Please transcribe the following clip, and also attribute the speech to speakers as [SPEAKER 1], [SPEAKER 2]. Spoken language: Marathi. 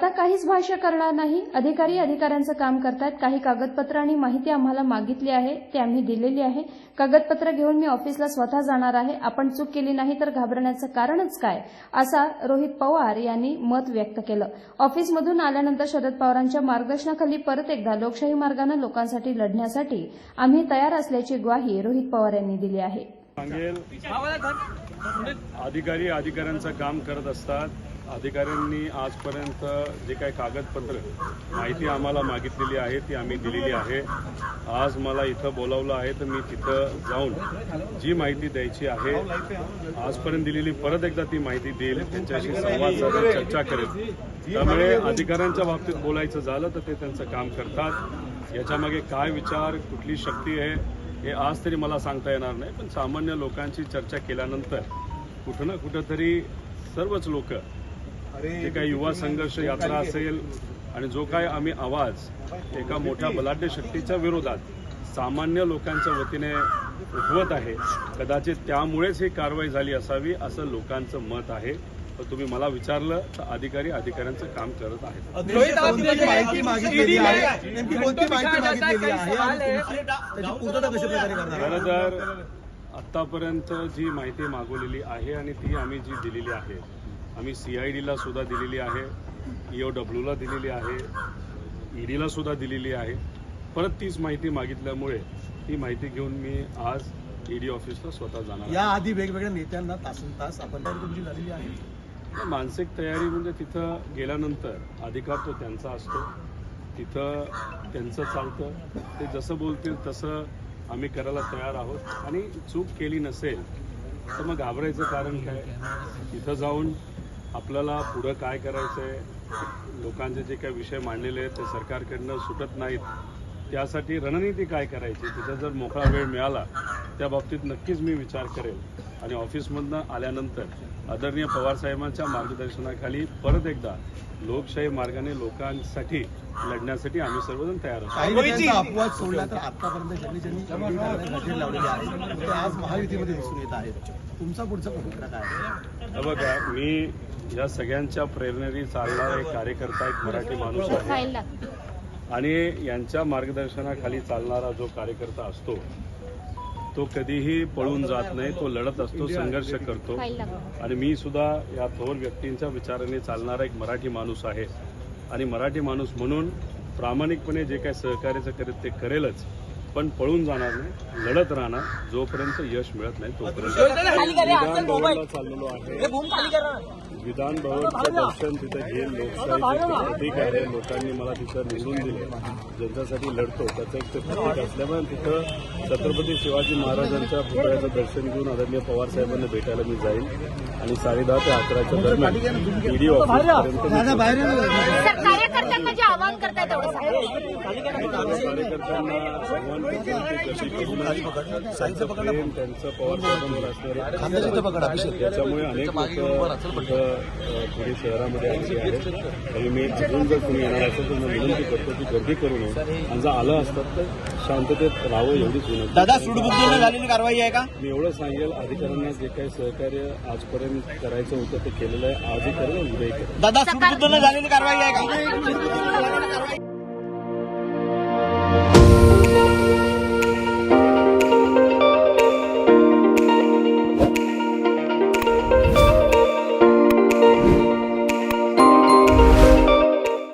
[SPEAKER 1] आता काहीच भाष्य करणार नाही. अधिकारी अधिकाऱ्यांचं काम करतात काही कागदपत्र आणि माहिती आम्हाला मागितली आहे ते आम्ही दिलेली आहे. कागदपत्र घेऊन मी ऑफिसला स्वतः जाणार आहे. आपण चूक केली नाही तर घाबरण्याचं कारणच काय? असा रोहित पवार यांनी मत व्यक्त केलं. ऑफिसमधून आल्यानंतर शरद पवारांच्या मार्गदर्शनाखाली परत एकदा लोकशाही मार्गानं लोकांसाठी लढण्यासाठी आम्ही तयार असल्याची ग्वाही रोहित पवार यांनी दिली आहे.
[SPEAKER 2] सांगेल अधिकारी अधिकाऱ्यांचं काम करत असतात. अधिकाऱ्यांनी आजपर्यंत जे काही कागदपत्र माहिती आम्हाला मागितलेली आहे ती आम्ही दिलेली आहे. आज मला इथं बोलावलं आहे तर मी तिथं जाऊन जी माहिती द्यायची आहे आजपर्यंत दिलेली परत एकदा ती माहिती देईल त्यांच्याशी संवाद साधून चर्चा करेल. त्यामुळे अधिकाऱ्यांच्या बाबतीत बोलायचं झालं तर ते त्यांचं काम करतात. याच्यामागे काय विचार कुठली शक्ती आहे हे आज तरी मला सांगता येणार नाही पण सामान्य लोकांची चर्चा केल्यानंतर कुठं ना कुठंतरी सर्वच लोक जे काही युवा संघर्ष यात्रा असेल आणि जो काय आम्ही आवाज एका मोठ्या बलाढ्य शक्तीच्या विरोधात सामान्य लोकांच्या वतीने उठवत आहे कदाचित त्यामुळेच ही कारवाई झाली असावी असं लोकांचं मत आहे. पण तुम्ही मला विचारलं तर अधिकारी अधिकाऱ्यांचं काम करत आहेत. तर आत्तापर्यंत जी माहिती मागवलेली आहे आणि ती आम्ही जी दिलेली आहे आम्ही सी आय डीला सुद्धा दिलेली आहे ई ओ डब्ल्यूला दिलेली आहे ईडीला सुद्धा दिलेली आहे. परत तीच माहिती मागितल्यामुळे ती माहिती घेऊन मी आज ईडी ऑफिसला स्वतः जाणार.
[SPEAKER 3] या आधी वेगवेगळ्या नेत्यांना तासन तास आपण तुमची झालेली आहे.
[SPEAKER 2] मानसिक तयारी म्हणजे तिथं गेल्यानंतर अधिकार तो त्यांचा असतो. तिथं त्यांचं चालतं. ते जसं बोलतील तसं आम्ही करायला तयार आहोत. आणि चूक केली नसेल तर मग घाबरायचं कारण काय? तिथं जाऊन आपल्याला पुढं काय करायचं आहे लोकांचे जे काही विषय मांडलेले आहेत ते सरकारकडनं सुटत नाहीत. त्यासाठी रणनीती काय करायची? तिचा जर मोकळा वेळ मिळाला त्या बाबतीत नक्कीच मी विचार करेल. आणि ऑफिसमधनं आल्यानंतर आदरणीय पवारसाहेबांच्या मार्गदर्शनाखाली परत एकदा लोकशाही मार्गाने लोकांसाठी लढण्यासाठी आम्ही सर्वजण तयार आहोत.
[SPEAKER 3] नेत्यांचा अपवाद सोडला तर आतापर्यंत ज्यांनी ज्यांनी लावलेली आहे ते आज महायुतीमध्ये दिसून येत आहेत. तुमचा पुढचा भूमिका काय आहे?
[SPEAKER 2] हे बघा मी या सगळ्यांच्या प्रेरणेने चालणारा एक कार्यकर्ता एक मराठी माणूस आहे. आणि यांच्या मार्गदर्शनाखाली चालणारा जो कार्यकर्ता असतो तो कधीही पळून जात नाही तो लढत असतो संघर्ष करतो. आणि मी सुद्धा या थोर व्यक्तींच्या विचाराने चालणारा एक मराठी माणूस आहे. आणि मराठी माणूस म्हणून प्रामाणिकपणे जे काही सहकार्याचं करेल ते करेलच. पण पळून जाणार नाही लढत राहणार जोपर्यंत यश मिळत नाही तोपर्यंत. चाललेलो आहे. विधान भवनचं दर्शन तिथं घेऊन लोकशाहीचं प्रतीक आहे. लोकांनी मला तिथं निवडून दिले. ज्यांच्यासाठी लढतो त्याचं एक ते प्रतीक असल्यामुळे तिथं छत्रपती शिवाजी महाराजांच्या पुतळ्याचं दर्शन घेऊन आदरणीय पवार साहेबांना भेटायला मी जाईल आणि साडेदहा ते अकराच्या दरम्यान ईडी ऑफिसपर्यंत
[SPEAKER 4] कार्यकर्त्यांना जे आवाहन करताय तेवढं
[SPEAKER 2] त्यांचं त्याच्यामुळे अनेक पुणे शहरामध्ये आणि मी अजून जर तुम्ही येणार असेल तर मी विनंती करतो की गर्दी करू नये आणि जर आलं असतात तर शांततेत राहावं एवढीच विनंती
[SPEAKER 3] दादा सुडबुद्धीने झालेली कारवाई आहे का?
[SPEAKER 2] मी एवढं सांगेल अधिकाऱ्यांना जे काही सहकार्य आजपर्यंत करायचं होतं ते केलेलं आहे. आजही करेल उद्याही करेल.
[SPEAKER 3] दादा सुडबुद्धीने झालेली कारवाई आहे का?